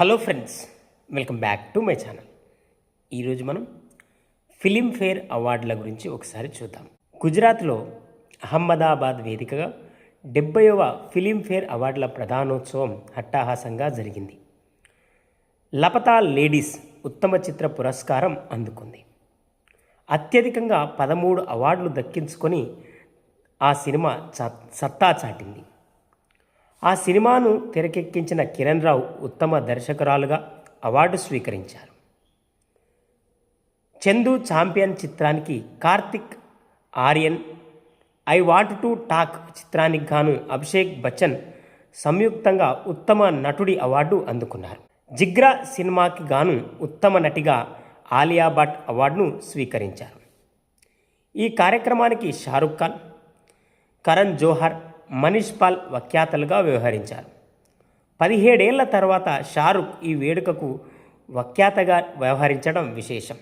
Hello friends welcome back to my channel. ఈరోజు మనం Filmfare అవార్డుల గురించి ఒకసారి చూద్దాం. గుజరాత్లో అహ్మదాబాద్ వేదికగా డెబ్బైవ ఫిలింఫేర్ అవార్డుల ప్రధానోత్సవం హట్టాహాసంగా జరిగింది. లపతా లేడీస్ ఉత్తమ చిత్ర పురస్కారం అందుకుంది. అత్యధికంగా పదమూడు అవార్డులు దక్కించుకొని ఆ సినిమా చ- సత్తా చాటింది. ఆ సినిమాను తెరకెక్కించిన కిరణ్ రావు ఉత్తమ దర్శకురాలుగా అవార్డు స్వీకరించారు. చందు ఛాంపియన్ చిత్రానికి Kartik Aaryan I want to talk చిత్రానికి గాను అభిషేక్ బచ్చన్ సంయుక్తంగా ఉత్తమ నటుడి అవార్డు అందుకున్నారు. జిగ్రా సినిమాకి గాను ఉత్తమ నటిగా ఆలియా భట్ అవార్డును స్వీకరించారు. ఈ కార్యక్రమానికి షారుఖ్ ఖాన్ కరణ్ జోహర్ మనీష్ పాల్ వఖ్యాతలుగా వ్యవహరించారు. పదిహేడేళ్ళ తర్వాత షారుఖ్ ఈ వేడుకకు వఖ్యాతగా వ్యవహరించడం విశేషం.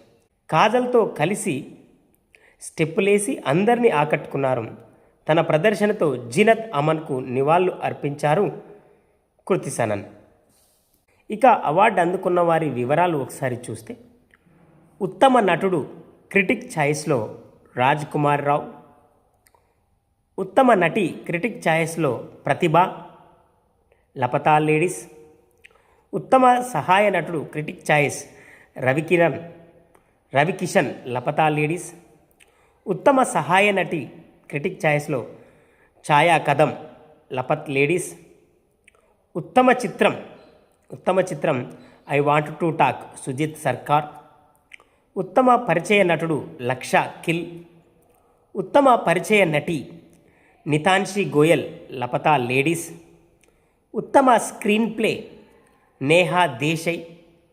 కాజల్తో కలిసి స్టెప్పులేసి అందరినీ ఆకట్టుకున్నారు. తన ప్రదర్శనతో జీనత్ అమన్కు నివాళులు అర్పించారు కృతి సనన్ ఇక అవార్డు అందుకున్న వారి వివరాలు ఒకసారి చూస్తే ఉత్తమ నటుడు క్రిటిక్ ఛాయిస్లో రాజ్ కుమార్ రావు ఉత్తమ నటి క్రిటిక్ ఛాయస్లో ప్రతిభ లపతా లేడీస్ ఉత్తమ సహాయ నటుడు critic choice Ravikiran Ravikishan Laapataa ladies ఉత్తమ సహాయ నటి క్రిటిక్ ఛాయిస్లో ఛాయా కదం లపత్ లేడీస్ ఉత్తమ చిత్రం ఉత్తమ చిత్రం I want to talk Sujit Sircar ఉత్తమ పరిచయ నటుడు లక్ష కిల్ ఉత్తమ పరిచయ నటి నితాన్షి గోయల్ లపతా లేడీస్. ఉత్తమ screenplay Neha Desai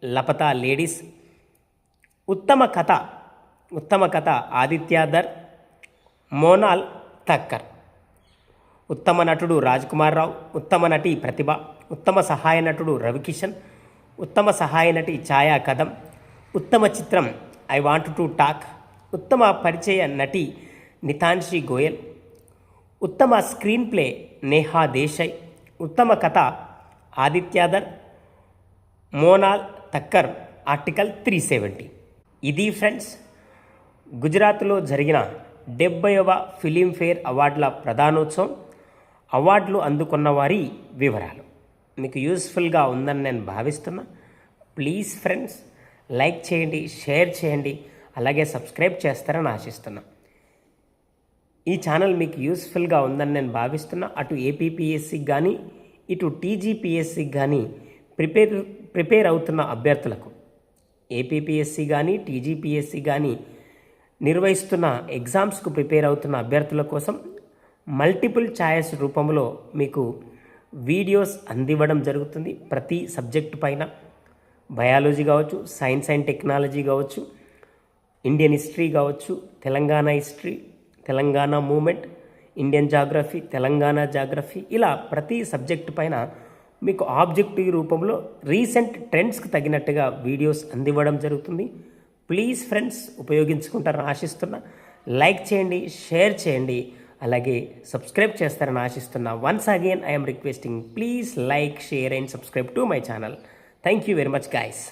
Laapataa ladies. ఉత్తమ కథ ఉత్తమ కథ ఆదిత్యాధర్ మోనాల్ థక్కర్ ఉత్తమ నటుడు రాజ్కుమార్ రావు ఉత్తమ నటి ప్రతిభ ఉత్తమ సహాయ నటుడు రవికిషన్ ఉత్తమ సహాయ నటి ఛాయా కదం ఉత్తమ చిత్రం ఐ వాంట్ టు టాక్ ఉత్తమ పరిచయ నటి నితాన్షి గోయల్. ఉత్తమ స్క్రీన్ ప్లే నేహా దేశాయ్ ఉత్తమ కథ Adityadhar Monal Thakkar article three seventy. ఇది ఫ్రెండ్స్ గుజరాత్లో జరిగిన డెబ్బైవ ఫిలింఫేర్ అవార్డుల ప్రధానోత్సవం. అవార్డులు అందుకున్న వారి వివరాలు. మీకు యూస్ఫుల్గా ఉందని నేను భావిస్తున్నా. ప్లీజ్ ఫ్రెండ్స్ లైక్ చేయండి షేర్ చేయండి అలాగే సబ్స్క్రైబ్ చేస్తారని ఆశిస్తున్నా. ఈ ఛానల్ మీకు యూస్ఫుల్గా ఉందని నేను భావిస్తున్నా. అటు ఏపీపీఎస్సికి కానీ ఇటు టీజీపీఎస్సికి కానీ ప్రిపేర్ ప్రిపేర్ అవుతున్న అభ్యర్థులకు ఏపీపీఎస్సి కానీ టీజీపీఎస్సి కానీ నిర్వహిస్తున్న ఎగ్జామ్స్కు ప్రిపేర్ అవుతున్న అభ్యర్థుల కోసం మల్టిపుల్ ఛాయస్ రూపంలో మీకు వీడియోస్ అందివ్వడం జరుగుతుంది. ప్రతి సబ్జెక్టు పైన బయాలజీ కావచ్చు సైన్స్ అండ్ టెక్నాలజీ కావచ్చు ఇండియన్ హిస్టరీ కావచ్చు Telangana history Telangana movement Indian geography Telangana geography ఇలా ప్రతి సబ్జెక్టు పైన మీకు ఆబ్జెక్టివ్ రూపంలో రీసెంట్ ట్రెండ్స్కి తగినట్టుగా వీడియోస్ అందివ్వడం జరుగుతుంది. ప్లీజ్ ఫ్రెండ్స్ ఉపయోగించుకుంటారని ఆశిస్తున్నా. లైక్ చేయండి షేర్ చేయండి. అలాగే సబ్స్క్రైబ్ చేస్తారని ఆశిస్తున్నా. Once again I'm requesting please like share and subscribe to my channel. Thank you very much guys.